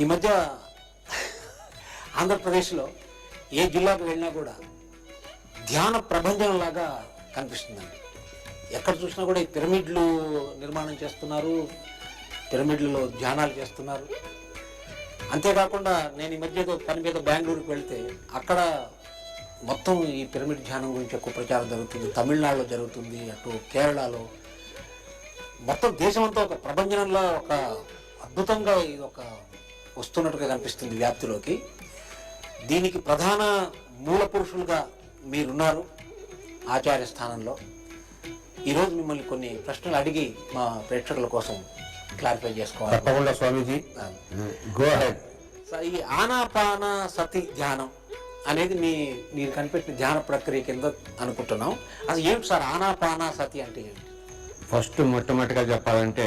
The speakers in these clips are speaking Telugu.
ఈ మధ్య ఆంధ్రప్రదేశ్లో ఏ జిల్లాకు వెళ్ళినా కూడా ధ్యాన ప్రబంధంలాగా కనిపిస్తుందండి. ఎక్కడ చూసినా కూడా ఈ పిరమిడ్లు నిర్మాణం చేస్తున్నారు పిరమిడ్లలో ధ్యానాలు చేస్తున్నారు. అంతేకాకుండా నేను ఈ మధ్య ఏదో పని మీద బెంగళూరుకి వెళ్తే అక్కడ మొత్తం ఈ పిరమిడ్ ధ్యానం గురించి ఎక్కువ ప్రచారం జరుగుతుంది. తమిళనాడులో జరుగుతుంది అటు కేరళలో. మొత్తం దేశమంతా ఒక ప్రపంచంలో ఒక అద్భుతంగా ఇది ఒక వస్తున్నట్టుగా కనిపిస్తుంది వ్యాప్తిలోకి. దీనికి ప్రధాన మూల పురుషులుగా మీరున్నారు ఆచార్య స్థానంలో. ఈరోజు మిమ్మల్ని కొన్ని ప్రశ్నలు అడిగి మా ప్రేక్షకుల కోసం క్లారిఫై చేసుకోవాలి. తప్పకుండా స్వామీజీ. సార్ ఈ ఆనాపాన సతి ధ్యానం అనేది మీ మీరు కనిపెట్టిన ధ్యాన ప్రక్రియ కింద అనుకుంటున్నాం. అసలు ఏమిటి సార్ ఆనాపాన సతి అంటే ఏమిటి? ఫస్ట్ మొట్టమొదటిగా చెప్పాలంటే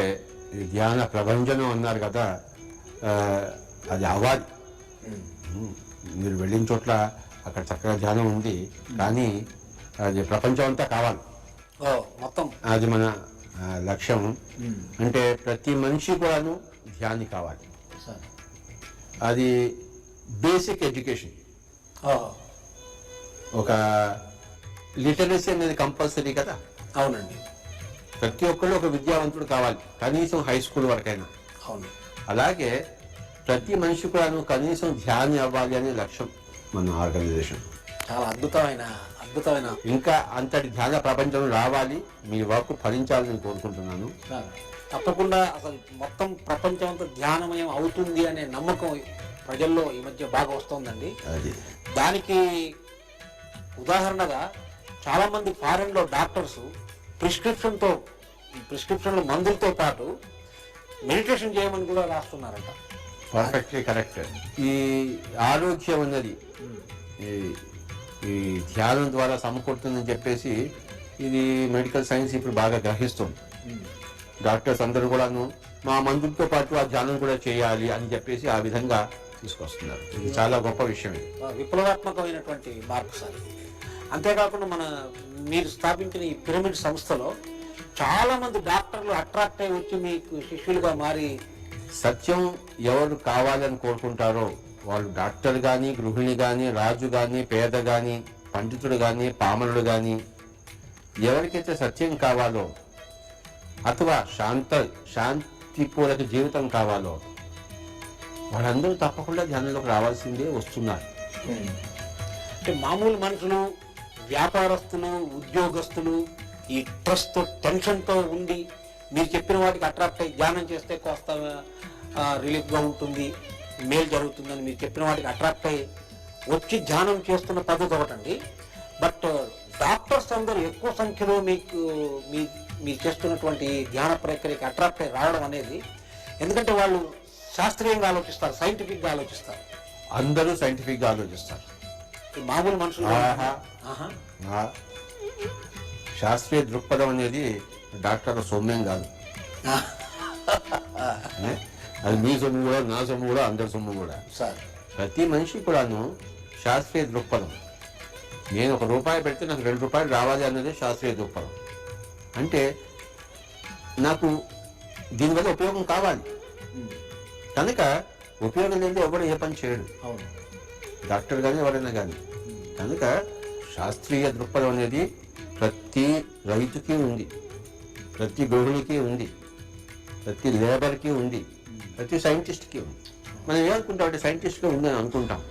ధ్యాన ప్రభంజనం అన్నారు కదా అది అవ్వాలి. మీరు వెళ్ళిన చోట్ల అక్కడ చక్కగా ధ్యానం ఉంది కానీ అది ప్రపంచం అంతా కావాలి. మొత్తం. అది మన లక్ష్యం. అంటే ప్రతి మనిషి కూడాను ధ్యాని కావాలి. సార్. అది బేసిక్ ఎడ్యుకేషన్. ఒక లిటరసీ అనేది కంపల్సరీ కదా? అవునండి. ప్రతి ఒక్కళ్ళు ఒక విద్యావంతుడు కావాలి కనీసం హై స్కూల్ వరకైనా. అవును. అలాగే ప్రతి మనిషి కూడాను కనీసం ధ్యాని అవ్వాలి అనే లక్ష్యం మన ఆర్గనైజేషన్. చాలా అద్భుతమైన అద్భుతమైన. ఇంకా అంతటి ధ్యాన ప్రపంచం రావాలి మీ వర్క్ ఫలించాలని కోరుకుంటున్నాను. తప్పకుండా అసలు మొత్తం ప్రపంచం అంతా ధ్యానమయం అవుతుంది అనే నమ్మకం ప్రజల్లో ఈ మధ్య బాగా వస్తోందండి. అది. దానికి ఉదాహరణగా చాలామంది ఫారెన్లో డాక్టర్స్ ప్రిస్క్రిప్షన్తో ప్రిస్క్రిప్షన్లో మందులతో పాటు మెడిటేషన్ చేయమని కూడా రాస్తున్నారంట. పర్ఫెక్ట్లీ కరెక్ట్ ఈ ఆరోగ్యం అన్నది ఈ ఈ ధ్యానం ద్వారా సమకూరుతుందని చెప్పేసి ఇది మెడికల్ సైన్స్ ఇప్పుడు బాగా గ్రహిస్తుంది. డాక్టర్స్ అందరూ కూడాను మా మందులతో పాటు ఆ ధ్యానం కూడా చేయాలి అని చెప్పేసి ఆ విధంగా తీసుకొస్తున్నారు. ఇది చాలా గొప్ప విషయం ఇది. విప్లవాత్మకమైనటువంటి మార్పు సార్ అంతేకాకుండా మన మీరు స్థాపించిన ఈ పిరమిడ్ సంస్థలో చాలా మంది డాక్టర్లు అట్రాక్ట్ అయి వచ్చి మీకు శిష్యులుగా మారి సత్యం ఎవరు కావాలని కోరుకుంటారో వాళ్ళు డాక్టర్ కానీ గృహిణి కానీ రాజు కానీ పేద కానీ పండితుడు కానీ పామరుడు కానీ ఎవరికైతే సత్యం కావాలో అథవా శాంత శాంతిపూర్వక జీవితం కావాలో వాళ్ళందరూ తప్పకుండా ధ్యానంలోకి రావాల్సిందే వస్తున్నారు. అంటే మామూలు మనుషులు వ్యాపారస్తులు ఉద్యోగస్తులు ఈ ట్రస్ట్ టెన్షన్తో ఉండి మీరు చెప్పిన వాటికి అట్రాక్ట్ అయ్యి ధ్యానం చేస్తే కోస్త రిలీఫ్గా ఉంటుంది మేలు జరుగుతుందని మీరు చెప్పిన వాటికి అట్రాక్ట్ అయ్యి వచ్చి ధ్యానం చేస్తున్న పద్ధతి ఒకటండి. బట్ డాక్టర్స్ అందరూ ఎక్కువ సంఖ్యలో మీకు మీ మీరు చేస్తున్నటువంటి ధ్యాన ప్రక్రియకి అట్రాక్ట్ అయ్యి రావడం అనేది ఎందుకంటే వాళ్ళు శాస్త్రీయంగా ఆలోచిస్తారు సైంటిఫిక్గా ఆలోచిస్తారు. అందరూ సైంటిఫిక్గా ఆలోచిస్తారు. ఈ మామూలు మనుషులు ఆహా. ఆహా. ఆ. శాస్త్రీయ దృక్పథం అనేది డాక్టర్ సౌమ్యం కాదు. ఏ? అది మీ సొమ్ము కూడా నా సొమ్ము కూడా అందరి సొమ్ము కూడా. సార్. ప్రతి మనిషి కూడాను శాస్త్రీయ దృక్పథం. నేను ఒక రూపాయి పెడితే నాకు రెండు రూపాయలు రావాలి అన్నదే శాస్త్రీయ దృక్పథం. అంటే నాకు దీనివల్ల ఉపయోగం కావాలి. కనుక ఉపయోగం లేనిదే ఎవడు ఏ పని చేయడు. అవును. డాక్టర్ కానీ ఎవరైనా కానీ కనుక శాస్త్రీయ దృక్పథం అనేది ప్రతి రైతుకి ఉంది. ప్రతి గృహిణికి ఉంది. ప్రతి లేబర్కి ఉంది. ప్రతి సైంటిస్ట్కి ఉంది. మనం ఏమనుకుంటాం అంటే సైంటిస్ట్గా ఉందని అనుకుంటాం.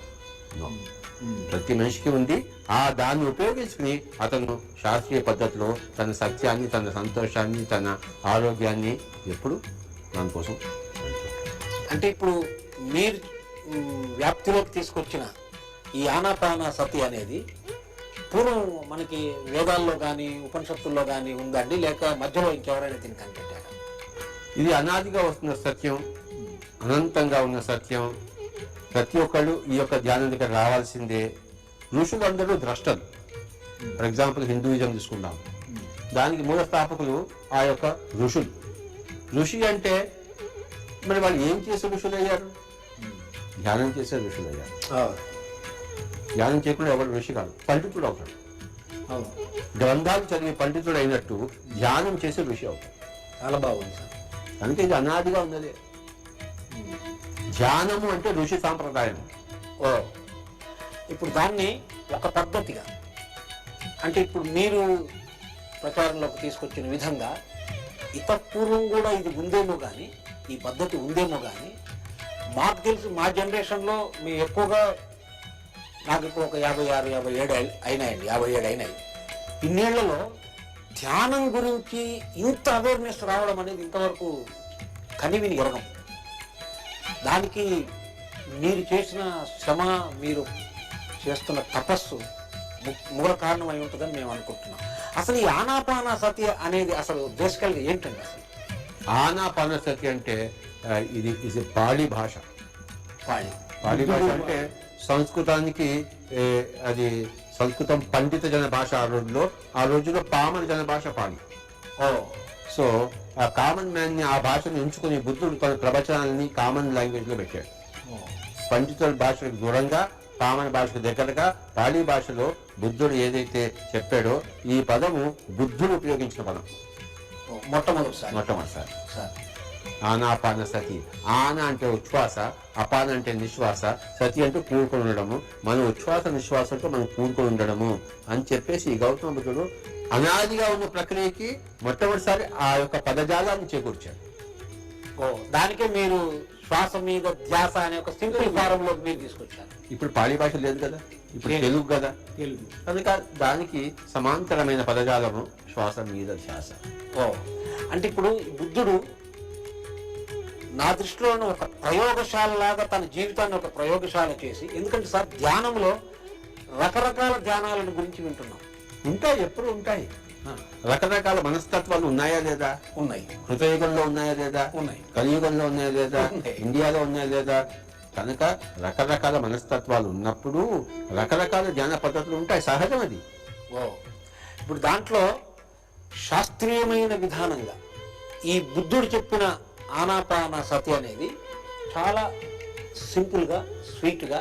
ప్రతి మనిషికి ఉంది. ఆ దాన్ని ఉపయోగించుకుని అతను శాస్త్రీయ పద్ధతిలో తన సత్యాన్ని తన సంతోషాన్ని తన ఆరోగ్యాన్ని ఎప్పుడు దానికోసం అంటే ఇప్పుడు మీరు వ్యాప్తిలోకి తీసుకొచ్చిన ఈ ఆనాపాన సతి అనేది పూర్వం మనకి వేదాల్లో కానీ ఉపనిషత్తుల్లో కానీ ఉందండి. లేక మధ్యలో ఇంకెవరైనా దీన్ని కనిపెట్టారా? ఇది అనాదిగా వస్తున్న సత్యం అనంతంగా ఉన్న సత్యం. ప్రతి ఒక్కళ్ళు ఈ యొక్క ధ్యానం దగ్గర రావాల్సిందే. ఋషులందరూ ద్రష్టలు. ఫర్ ఎగ్జాంపుల్ హిందూయిజం తీసుకుందాం. దానికి మూల స్థాపకులు ఆ యొక్క ఋషులు. ఋషి అంటే మరి వాళ్ళు ఏం చేసే ఋషులు అయ్యారు ధ్యానం చేసే ఋషులు అయ్యారు ధ్యానం చేయకుండా ఎవరు ఋషి కాదు పండితుడు అవుతాడు. అవును. గ్రంథాలు చదివి పండితుడు అయినట్టు ధ్యానం చేసే ఋషి అవుతాడు. చాలా బాగుంది సార్. కనుక ఇది అనాదిగా ఉన్నదే. ధ్యానము అంటే ఋషి సాంప్రదాయం. ఓ. ఇప్పుడు దాన్ని ఒక పద్ధతిగా అంటే ఇప్పుడు మీరు ప్రచారంలోకి తీసుకొచ్చిన విధంగా ఇతపూర్వం కూడా ఇది ఉందేమో కానీ ఈ పద్ధతి ఉందేమో కానీ మాకు తెలిసి మా జనరేషన్లో మేము ఎక్కువగా నాకు ఇప్పుడు ఒక యాభై ఆరు యాభై ఏడు అయి- అయినాయండి. యాభై ఏడు అయినాయి. ఇన్నేళ్ళలో ధ్యానం గురించి ఇంత అవేర్నెస్ రావడం అనేది ఇంతవరకు కనివిని ఎరగం. దానికి మీరు చేసిన శ్రమ మీరు చేస్తున్న తపస్సు మూల కారణం అయి ఉంటుందని మేము అనుకుంటున్నాం. అసలు ఈ ఆనాపాన సతి అనేది అసలు బేసికల్గా ఏంటండి అసలు? ఆనాపానసతి అంటే ఆ, ఇది ఇది పాళీ భాష. పాళి. పాళీ భాష అంటే సంస్కృతానికి అది సంస్కృతం పండిత జన భాష ఆ రోజుల్లో ఆ రోజుల్లో పామర జన భాష పాళి ఓ సో ఆ కామన్ మ్యాన్ని ఆ భాషను ఎంచుకుని బుద్ధుడు తన ప్రవచనాలని కామన్ లాంగ్వేజ్లో పెట్టాడు. పండితుల భాషకు దూరంగా కామన్ భాషకు దగ్గరగా పాళీ భాషలో బుద్ధుడు ఏదైతే చెప్పాడో ఈ పదము బుద్ధుడు ఉపయోగించిన పదం. మొట్టమొదటిసారి. మొట్టమొదటిసారి. సార్. ఆనాపాన సతి. ఆన అంటే ఉచ్ఛ్వాస అపాన అంటే నిశ్వాస సతి అంటే కూడుకొని ఉండడము. మన ఉచ్ఛ్వాస నిశ్వాసంతో మనం కూడుకొని ఉండడము అని చెప్పేసి ఈ గౌతమ బుద్ధుడు అనాదిగా ఉన్న ప్రక్రియకి మొట్టమొదటిసారి ఆ యొక్క పదజాలాన్ని చేకూర్చాడు. ఓ దానికే మీరు శ్వాస మీద ధ్యాస అనే ఒక సింపుల్ ఫారం లోకి మీరు తీసుకొచ్చారు. ఇప్పుడు పాళీ భాష లేదు కదా? ఇప్పుడు. తెలుగు కదా? తెలుగు. కనుక దానికి సమాంతరమైన పదజాలము శ్వాస మీద ధ్యాస. ఓ అంటే ఇప్పుడు బుద్ధుడు నా దృష్టిలోనే ఒక ప్రయోగశాల లాగా తన జీవితాన్ని ఒక ప్రయోగశాల చేసి ఎందుకంటే సార్ ధ్యానంలో రకరకాల ధ్యానాలను గురించి వింటున్నాం. ఉంటాయి ఎప్పుడు ఉంటాయి. రకరకాల మనస్తత్వాలు ఉన్నాయా లేదా? ఉన్నాయి. కృతయుగంలో ఉన్నాయా లేదా? ఉన్నాయి. కలియుగంలో ఉన్నాయా లేదా. ఇండియాలో ఉన్నాయా లేదా? కనుక రకరకాల మనస్తత్వాలు ఉన్నప్పుడు రకరకాల ధ్యాన పద్ధతులు ఉంటాయి. సహజం అది. ఓ. ఇప్పుడు దాంట్లో శాస్త్రీయమైన విధానంగా ఈ బుద్ధుడు చెప్పిన ఆనాపాన సతి అనేది చాలా సింపుల్గా స్వీట్గా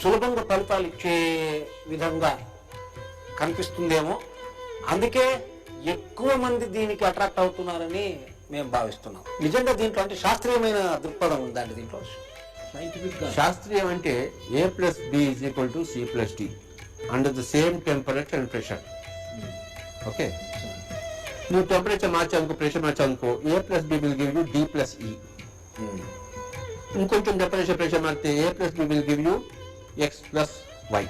సులభంగా ఫలితాలు ఇచ్చే విధంగా కనిపిస్తుందేమో. అందుకే ఎక్కువ మంది దీనికి అట్రాక్ట్ అవుతున్నారని మేము భావిస్తున్నాం. నిజంగా దీంట్లో అంటే శాస్త్రీయమైన దృక్పథం ఉందండి దీంట్లో. సైంటిఫిక్గా శాస్త్రీయం అంటే A plus B is equal to C plus D under the same temperature and pressure okay నువ్వు టెంపరేచర్ మార్చానుకో pressure మార్చానుకో A plus B will give you D plus E ఇంకొంచెం టెంపరేచర్ ప్రెషర్ మారితే A plus B will give you X plus Y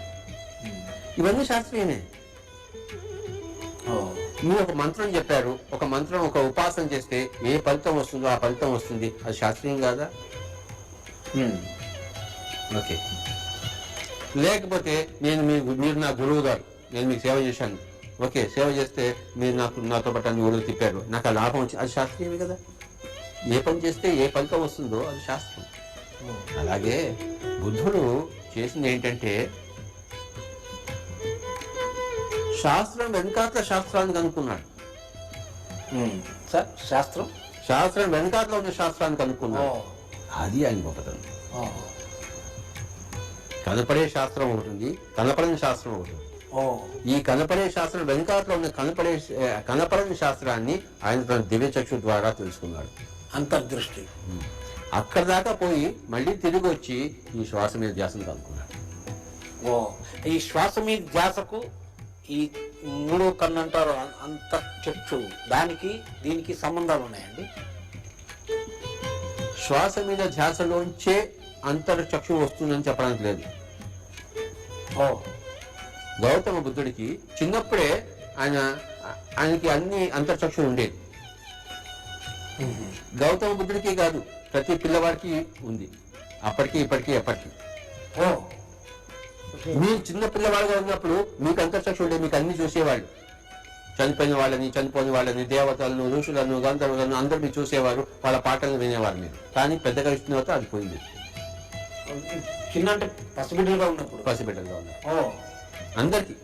ఇవన్నీ శాస్త్రీయమే. మీరు ఒక మంత్రం చెప్పారు ఒక మంత్రం ఒక ఉపాసన చేస్తే ఏ ఫలితం వస్తుందో ఆ ఫలితం వస్తుంది. అది శాస్త్రీయం కాదా? ఓకే. లేకపోతే నేను మీ మీరు నా గురువు గారు నేను మీకు సేవ చేశాను. ఓకే సేవ చేస్తే మీరు నాకు నాతో పాటు అన్ని ఊళ్ళు తిప్పారు. నాకు ఆ లాభం వచ్చి అది శాస్త్రీయమే కదా. ఏ పని చేస్తే ఏ ఫలితం వస్తుందో అది శాస్త్రం. అలాగే బుద్ధుడు చేసింది ఏంటంటే శాస్త్రం వెనకాతల శాస్త్రాన్ని కనుక్కున్నాడు సార్ శాస్త్రం? శాస్త్రం వెనకాతల ఉన్న శాస్త్రాన్ని ఓ. కనుక్కున్నాడు అది ఆయన గొప్పతనం. కనపడే శాస్త్రం ఒకటి ఉంది కనపడని శాస్త్రం ఒకటి ఉంది. ఈ కనపడే శాస్త్రం వెనకాతలో ఉన్న కనపడే కనపడని శాస్త్రాన్ని ఆయన తన దివ్య చక్షు ద్వారా తెలుసుకున్నాడు. అంతర్దృష్టి. అక్కడ దాకా పోయి మళ్ళీ తిరిగి వచ్చి ఈ శ్వాస మీద ధ్యాసం కనుక్కున్నాడు ఓ. ఈ శ్వాస మీద ధ్యాసకు ఈ మూడో కన్ను అంటారు అంతర్చక్షు. దానికి దీనికి సంబంధాలు ఉన్నాయండి? శ్వాస మీద ధ్యాసలోంచే అంతర్ చక్షు వస్తుందని చెప్పడానికి లేదు. ఓ. గౌతమ బుద్ధుడికి చిన్నప్పుడే ఆయన ఆయనకి అన్ని అంతర్చక్షు ఉండేది గౌతమ బుద్ధుడికి కాదు ప్రతి పిల్లవాడికి ఉంది. అప్పటికి ఇప్పటికీ ఎప్పటికీ. ఓ. మీరు చిన్న పిల్లవాడుగా ఉన్నప్పుడు మీకు అంతర్చక్షు ఉండే మీకు అన్ని చూసేవాళ్ళు. చనిపోయిన వాళ్ళని చనిపోయిన వాళ్ళని దేవతలను ఋషులను గంధర్వులను అందరు మీరు చూసేవారు వాళ్ళ పాటలను వినేవారు మీరు. కానీ పెద్దగా ఇచ్చిన తర్వాత అది పోయింది. చిన్న అంటే పసిబిడ్డలుగా ఉన్నప్పుడు. పసిబిడ్డలుగా ఉన్నారు ఓ. అందరికీ.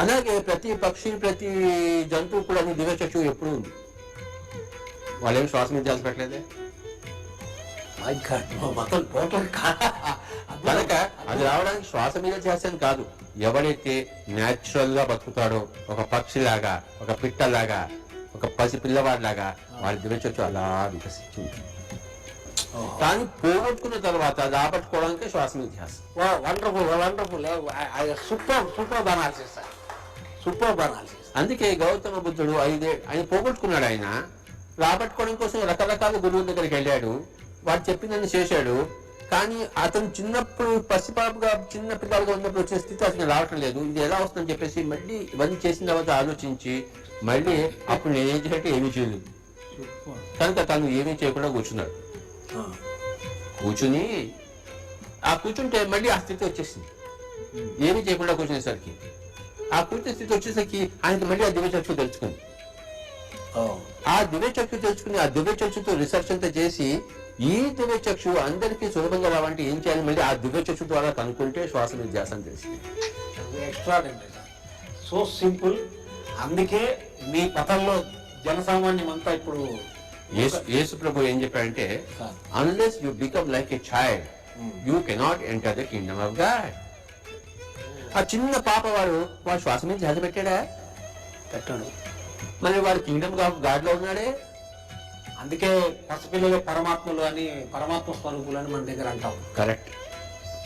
అలాగే ప్రతి పక్షి ప్రతి జంతువు కూడా నీ దివ్య చక్షు ఎప్పుడు ఉంది. వాళ్ళేం శ్వాస మీద ధ్యాస పెట్టలేదే? మొత్తం టోటల్ కనుక అది రావడానికి శ్వాస మీద ధ్యాస కాదు. ఎవరైతే న్యాచురల్గా బతుకుతాడో ఒక పక్షిలాగా ఒక పిట్టలాగా ఒక పసి పిల్లవాడిలాగా వాడి దివచచ్చు అలా వికసించింది. కానీ పోగొట్టుకున్న తర్వాత రాబట్టుకోవడానికి శ్వాస మీద ధ్యాస wonderful wonderful super super analysis super analysis అందుకే గౌతమ బుద్ధుడు ఐదే ఆయన పోగొట్టుకున్నాడు ఆయన. రాబట్టుకోవడం కోసం రకరకాల గురువుల దగ్గరికి వెళ్ళాడు. వాడు చెప్పిందని చేశాడు. కానీ అతను చిన్నప్పుడు పసిపాపుగా చిన్న పిల్లలుగా ఉన్నప్పుడు వచ్చిన స్థితి అతను రావటం లేదు. ఇది ఎలా వస్తుందని చెప్పేసి మళ్ళీ ఇవన్నీ చేసిన తర్వాత ఆలోచించి మళ్ళీ అప్పుడు నేను ఏం చేయాలంటే ఏమీ చేయలేదు. కనుక తను ఏమీ చేయకుండా కూర్చున్నాడు. కూర్చుని ఆ కూర్చుంటే మళ్ళీ ఆ స్థితి వచ్చేసింది. ఏమీ చేయకుండా కూర్చునేసరికి. ఆ కూర్చున్న స్థితి వచ్చేసరికి ఆయనకి మళ్ళీ ఆ దివ్య చక్షు తెలుసుకుంది. ఆ. దివ్య చక్షు తెలుసుకుని ఆ దివ్య చక్షుతో రీసెర్చ్ అంతా చేసి ఈ దివ్య చక్షు అందరికీ సులభంగా రావాలంటే ఏం చేయాలి? మళ్ళీ ఆ దివ్య చక్షు ద్వారా కనుక్కుంటే శ్వాస మీద ధ్యాసం తెలిసింది ఎక్స్ట్రాడినరీ సార్. So simple. అందుకే మీ పథంలో జనసామాన్యం అంతా ఇప్పుడు యేసు ప్రభు ఏం చెప్పాడంటే unless you become like a child you cannot enter the kingdom of God ఆ చిన్న పాప వాడు వాడు శ్వాస మీద ధ్యాస పెట్టాడా? పెట్టండి. మరి వాడు కింగ్డమ్ ఆఫ్ గాడ్లో ఉన్నాడే? అందుకే పసిపిల్లలు పరమాత్మలు అని పరమాత్మ స్వరూపులు అని మన దగ్గర అంటాం. కరెక్ట్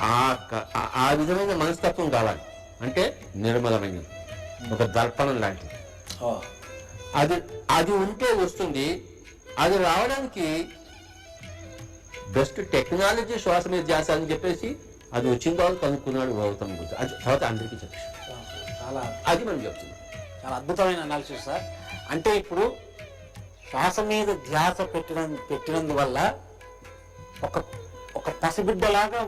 ఆ క- ఆ- ఆ విధమైన మనస్తత్వం కావాలి. అంటే నిర్మలమైనది ఒక దర్పణం లాంటిది. అది అది ఉంటే వస్తుంది అది రావడానికి బెస్ట్ టెక్నాలజీ శ్వాస మీద ధ్యాస అని చెప్పేసి అది వచ్చిన తర్వాత కనుక్కున్నాడు గౌతమ్ బుద్ధ. అది తర్వాత అందరికీ చెప్పేసి చాలా అది మనం చెప్తున్నాం. చాలా అద్భుతమైన అనాలిసిస్ సార్. అంటే ఇప్పుడు శ్వాస మీద ధ్యాస పెట్టిన పెట్టినందువల్ల ఒక ఒక పసిబిడ్డలాగా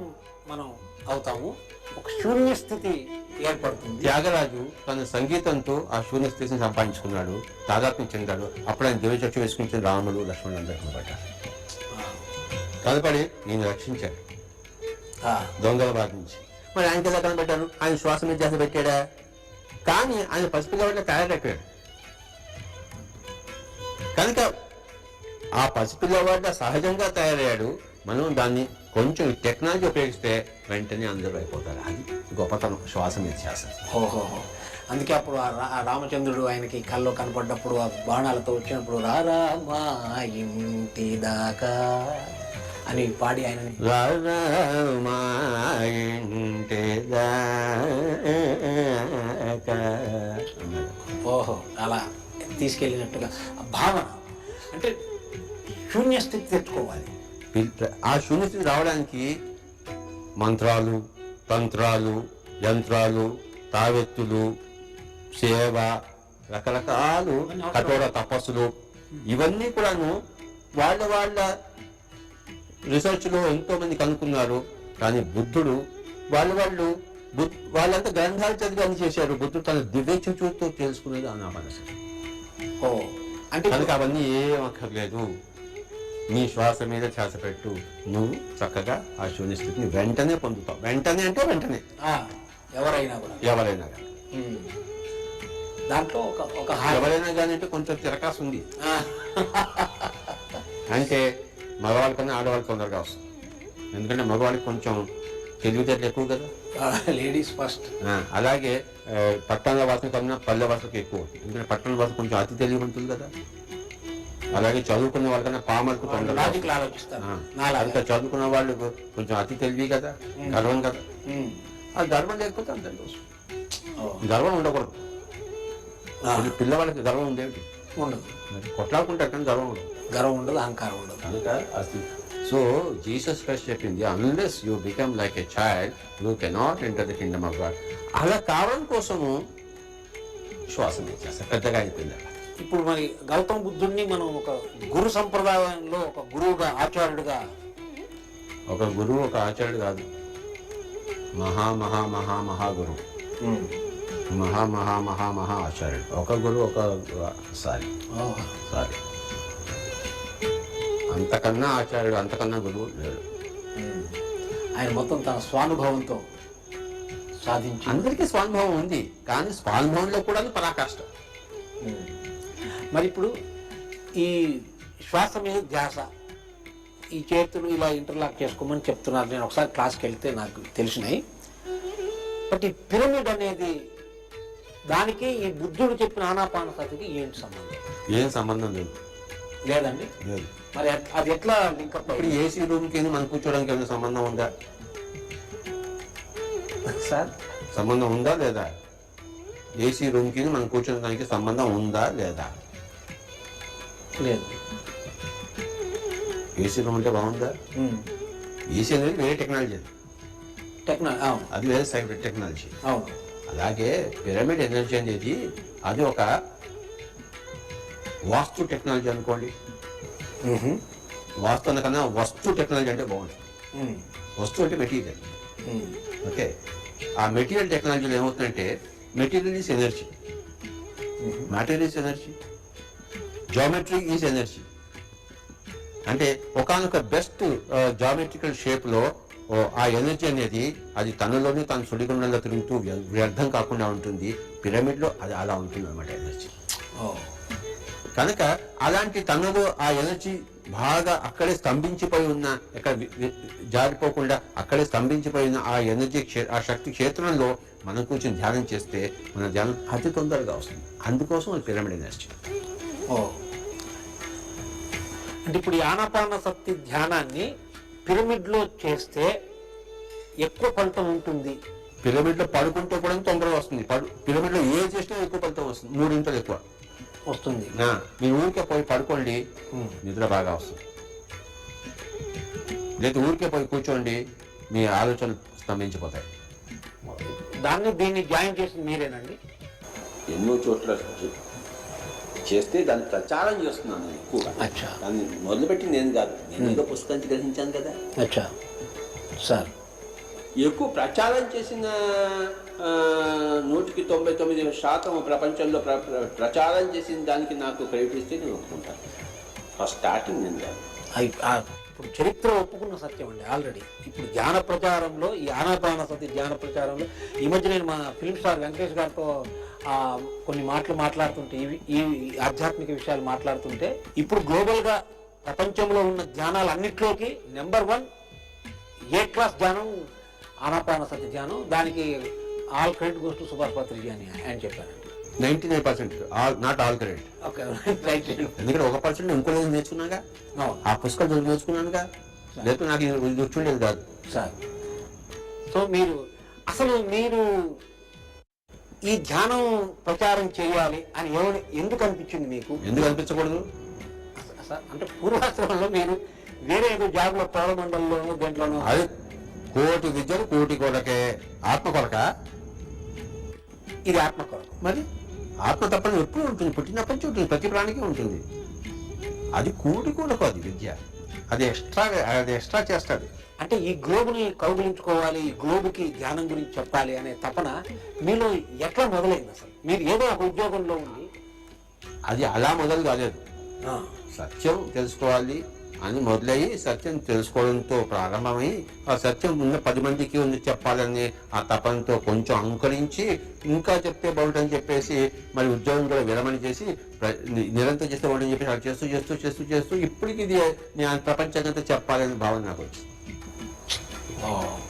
మనం అవుతాము. ఒక శూన్య స్థితి ఏర్పడుతుంది. త్యాగరాజు తన సంగీతంతో ఆ శూన్య స్థితిని సంపాదించుకున్నాడు. తాదాత్మ్యం చెందాడు. అప్పుడు ఆయన దివ్య చక్షు వేసుకుని రాముడు లక్ష్మణుడు అందరూ కనబడ్డారు. కనపడి నేను రక్షించాడు ఆ, దొంగల బాధ నుంచి. మరి ఆయనకి ఎలా కనబడ్డాడు ఆయన శ్వాస మీద పెట్టాడా? కానీ ఆయన పసిపిల్లవాడిని తయారైపోయాడు కనుక ఆ పసిపిల్లవాడ సహజంగా తయారయ్యాడు. మనం దాన్ని కొంచెం టెక్నాలజీ ఉపయోగిస్తే వెంటనే అందరూ అయిపోతారు. అది గొప్పతనం శ్వాస ధ్యాస ఓహోహో అందుకే అప్పుడు ఆ రామచంద్రుడు ఆయనకి కల్లో కనపడ్డప్పుడు ఆ బాణాలతో వచ్చినప్పుడు రారా మా ఇంటి దాకా అని పాడి అన్నాడు. ఓహో అలా తీసుకెళ్ళినట్టుగా భావన. అంటే శూన్య స్థితి తెచ్చుకోవాలి. ఆ శూన్యస్థితి రావడానికి మంత్రాలు తంత్రాలు యంత్రాలు తావెత్తులు సేవ రకరకాలు కఠోర తపస్సులు ఇవన్నీ కూడాను వాళ్ళ వాళ్ళ రీసెర్చ్లో ఎంతో మంది కనుక్కున్నారు. కానీ బుద్ధుడు వాళ్ళు వాళ్ళు వాళ్ళంతా గ్రంథాలు చదివి అని చేశారు. బుద్ధుడు తన దివ్య చూచుతో తెలుసుకునేది ఆ నా మనసు ఓ అంటే కనుక అవన్నీ ఏం అక్కర్లేదు. నీ శ్వాస మీద శ్వాస పెట్టు. నువ్వు చక్కగా ఆ శూన్య స్థితిని వెంటనే పొందుతావు. వెంటనే అంటే వెంటనే. ఎవరైనా కూడా. ఎవరైనా కానీ. దాంట్లో ఒక ఎవరైనా కానీ అంటే కొంచెం తిరకాసు ఉంది. అంటే మగవాళ్ళ కన్నా ఆడవాళ్ళకి తొందరగా వస్తుంది ఎందుకంటే మగవాళ్ళకి కొంచెం తెలివితేటలు ఎక్కువ కదా. Ladies first. అలాగే ఆ, పట్టణాల వాసన కన్నా పల్లె వాసనకి ఎక్కువ. ఎందుకంటే పట్టణ వాసన కొంచెం అతి తెలివింటుంది కదా. అలాగే చదువుకున్న వాళ్ళకన్నా పామర్కు. లాజిక్ అంత చదువుకున్న వాళ్ళు కొంచెం అతి తెలివి కదా గర్వం కదా. ఆ గర్వం లేకపోతే అంత గర్వం ఉండకూడదు. పిల్లవాళ్ళకి గర్వం ఉండేది. ఉండదు. కొట్లాడుకుంటారు కానీ గర్వం ఉండదు. గర్వం ఉండదు అహంకారం ఉండదు. అసలు సో జీసస్ క్రైస్ట్ చెప్పింది unless you become like a child you cannot enter the kingdom of God అలా కావడం కోసము శ్వాసం పెద్దగా అయిపోయింది అలా. ఇప్పుడు మరి గౌతమ బుద్ధుడిని మనం ఒక గురు సంప్రదాయంలో ఒక గురువుగా ఆచార్యుడిగా? ఒక గురువు ఒక ఆచార్యుడు కాదు. మహా మహా మహా మహా గురువు మహా మహా మహా మహా ఆచార్యుడు. ఒక గురువు ఒక సారీ. సారీ. అంతకన్నా ఆచార్యుడు అంతకన్నా గురువు లేడు. ఆయన మొత్తం తన స్వానుభవంతో సాధించి అందరికీ స్వానుభవం ఉంది కానీ స్వానుభవంలో కూడా పరాకాష్ట. మరి ఇప్పుడు ఈ శ్వాస మీద ధ్యాస ఈ చేతులు ఇలా ఇంటర్లాక్ చేసుకోమని చెప్తున్నారు. నేను ఒకసారి క్లాస్కి వెళ్తే నాకు తెలిసినాయి. బట్ ఈ పిరమిడ్ అనేది దానికి ఈ బుద్ధుడు చెప్పిన ఆనాపాన సతికి ఏంటి సంబంధం? ఏం సంబంధం లేదు. లేదండి? లేదు. మరి అద్- ఎట్లా లింకప్ ఇప్పుడు ఏసీ రూమ్కి మనం కూర్చోవడానికి ఏమైనా సంబంధం ఉందా? సార్? సంబంధం ఉందా లేదా? ఏసీ రూమ్కి మనం కూర్చోడానికి సంబంధం ఉందా లేదా? లేదు. ఏసీ రూమ్ అంటే బాగుందా? ఏసీ అనేది వేరే టెక్నాలజీ అది. టెక్నాలజీ అది వేరే సైబర్ టెక్నాలజీ అవును. అలాగే పిరమిడ్ ఎనర్జీ అనేది అది ఒక వాస్తు టెక్నాలజీ అనుకోండి. వాస్తు అనకన్నా వస్తు టెక్నాలజీ అంటే బాగుంటుంది. ఉమ్. వస్తువు అంటే మెటీరియల్. ఓకే? ఆ మెటీరియల్ టెక్నాలజీలో ఏమవుతుందంటే material is energy matter is energy geometry is energy అంటే ఒకనొక బెస్ట్ జామెట్రికల్ షేప్లో ఆ ఎనర్జీ అనేది అది తనలోనే తన సుడిగుండంలో తిరుగుతూ వ్య- వ్యర్థం కాకుండా ఉంటుంది. పిరమిడ్లో అది అలా ఉంటుంది అనమాట ఎనర్జీ. కనుక అలాంటి తనలో ఆ ఎనర్జీ బాగా అక్కడే స్తంభించిపోయి ఉన్న వి- జారిపోకుండా అక్కడే స్తంభించిపోయి ఉన్న ఆ ఎనర్జీ ఆ శక్తి క్షేత్రంలో మనం కూర్చొని ధ్యానం చేస్తే మన ధ్యానం అతి తొందరగా వస్తుంది. అందుకోసం అది పిరమిడ్ ఎనర్జీ ఓ. అంటే ఇప్పుడు ఆనాపాన శక్తి ధ్యానాన్ని పిరమిడ్లో చేస్తే ఎక్కువ ఫలితం ఉంటుంది. పిరమిడ్లో పడుకుంటే కూడా తొందరగా వస్తుంది. పడు పిరమిడ్లో ఏ చేసినా ఎక్కువ ఫలితం వస్తుంది. మూడింతలు ఎక్కువ. వస్తుంది. మీరు ఊరికే పోయి పడుకోండి. నిద్ర బాగా వస్తుంది. లేదా ఊరికే పోయి కూర్చోండి మీ ఆలోచనలు స్తంభించిపోతాయి. దాన్ని దీన్ని జాయిన్ చేసింది మీరేనండి? ఎన్నో చోట్ల చేస్తే దాన్ని ప్రచారం చేస్తున్నాను నేను ఎక్కువగా. దాన్ని మొదలుపెట్టి నేను కాదు. నేను ఏదో పుస్తకానికి గ్రహించాను కదా. అచ్చా. సార్. ఎక్కువ ప్రచారం చేసిన నూటికి తొంభై తొమ్మిది శాతం ప్రపంచంలో ప్ర ప్ర- ప్రచారం చేసిన దానికి నాకు క్రెడిట్ ఇస్తే నేను ఒప్పుకుంటాను ఫస్ట్ స్టార్టింగ్ నేను ఇప్పుడు చరిత్ర ఒప్పుకున్న సత్యం అండి ఆల్రెడీ. ఇప్పుడు ధ్యాన ప్రచారంలో ఈ ఆనాపాన సతి ధ్యాన ప్రచారంలో ఈ మధ్య నేను మా ఫిల్మ్ స్టార్ వెంకటేష్ గారితో కొన్ని మాటలు మాట్లాడుతుంటే ఇవి ఈ ఆధ్యాత్మిక విషయాలు మాట్లాడుతుంటే ఇప్పుడు గ్లోబల్గా ప్రపంచంలో ఉన్న ధ్యానాలు అన్నిట్లోకి నెంబర్ వన్ ఏ క్లాస్ ధ్యానం ఆనాపాన సతి ధ్యానం దానికి all credit goes to Subhash Patriji అని ఆయన చెప్పారండి ninety nine percent all not all credit okay right ఎందుకంటే ఒక పర్సెంట్ ఇంకో నేర్చుకున్నాగా? ఆ పుస్తకాలు చదివి నేర్చుకున్నానుగా? లేకపోతే నాకు వచ్చిండేది కాదు. సార్. సో మీరు అసలు మీరు ఈ ధ్యానం ప్రచారం చేయాలి అని ఎవరు ఎందుకు అనిపించింది మీకు? ఎందుకు అనిపించకూడదు? అంటే పూర్వాశ్రమంలో మీరు వేరే ఏదో జాబ్లో పౌరమండలంలోనూ దేంట్లోనూ. అది కోటి విద్యలు కోటి కొరకే. ఆత్మ కొరక? ఇది ఆత్మ కొరకు. మరి? ఆత్మ తప్పని ఎప్పుడు ఉంటుంది? పుట్టినప్పటి నుంచి ఉంటుంది ప్రతి ప్రాణికి ఉంటుంది. అది కూటి కొరకు అది విద్య. అది ఎక్స్ట్రా అది ఎక్స్ట్రా చేస్తాడు. అంటే ఈ గ్లోబ్ని కౌగులించుకోవాలి ఈ గ్లోబ్కి ధ్యానం గురించి చెప్పాలి అనే తపన మీలో ఎట్లా మొదలైంది అసలు? మీరు ఏదో ఒక ఉద్యోగంలో ఉండి అది అలా మొదలు కాలేదు. సత్యం తెలుసుకోవాలి అని మొదలయ్యి సత్యం తెలుసుకోవడంతో ప్రారంభమై ఆ సత్యం ఉన్న పది మందికి ఉంది చెప్పాలని ఆ తపనతో కొంచెం అంకరించి ఇంకా చెప్తే బాగుంటుందని చెప్పేసి మరి ఉద్యోగం కూడా విరమణ చేసి నిరంతరం చేస్తే బాగుంటుందని చెప్పేసి అలా చేస్తూ చేస్తూ చేస్తూ చేస్తూ ఇప్పటికి ఇది నేను ప్రపంచానికి చెప్పాలని భావన నాకు వచ్చింది. ఓ.